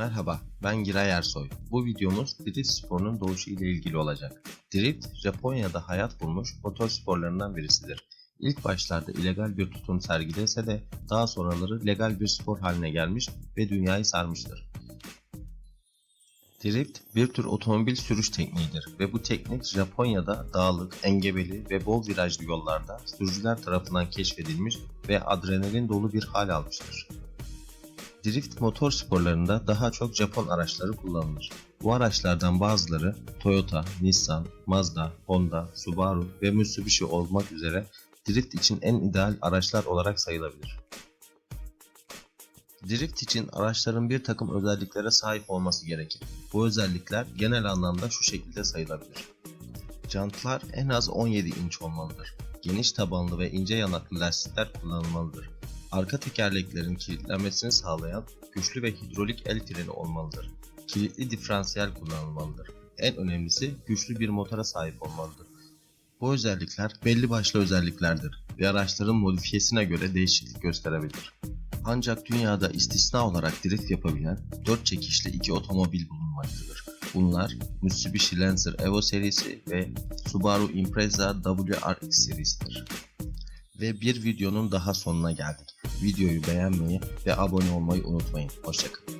Merhaba, ben Giray Ersoy. Bu videomuz drift sporunun doğuşu ile ilgili olacak. Drift, Japonya'da hayat bulmuş motor sporlarından birisidir. İlk başlarda illegal bir tutum sergilese de daha sonraları legal bir spor haline gelmiş ve dünyayı sarmıştır. Drift bir tür otomobil sürüş tekniğidir ve bu teknik Japonya'da dağlık, engebeli ve bol virajlı yollarda sürücüler tarafından keşfedilmiş ve adrenalin dolu bir hal almıştır. Drift motor sporlarında daha çok Japon araçları kullanılır. Bu araçlardan bazıları Toyota, Nissan, Mazda, Honda, Subaru ve Mitsubishi olmak üzere drift için en ideal araçlar olarak sayılabilir. Drift için araçların bir takım özelliklere sahip olması gerekir. Bu özellikler genel anlamda şu şekilde sayılabilir. Jantlar en az 17 inç olmalıdır. Geniş tabanlı ve ince yanaklı lastikler kullanılmalıdır. Arka tekerleklerin kilitlenmesini sağlayan güçlü ve hidrolik el freni olmalıdır. Kilitli diferansiyel kullanılmalıdır. En önemlisi güçlü bir motora sahip olmalıdır. Bu özellikler belli başlı özelliklerdir ve araçların modifiyesine göre değişiklik gösterebilir. Ancak dünyada istisna olarak drift yapabilen 4 çekişli iki otomobil bulunmaktadır. Bunlar Mitsubishi Lancer Evo serisi ve Subaru Impreza WRX serisidir. Ve bir videonun daha sonuna geldik. Videoyu beğenmeyi ve abone olmayı unutmayın. Hoşçakalın.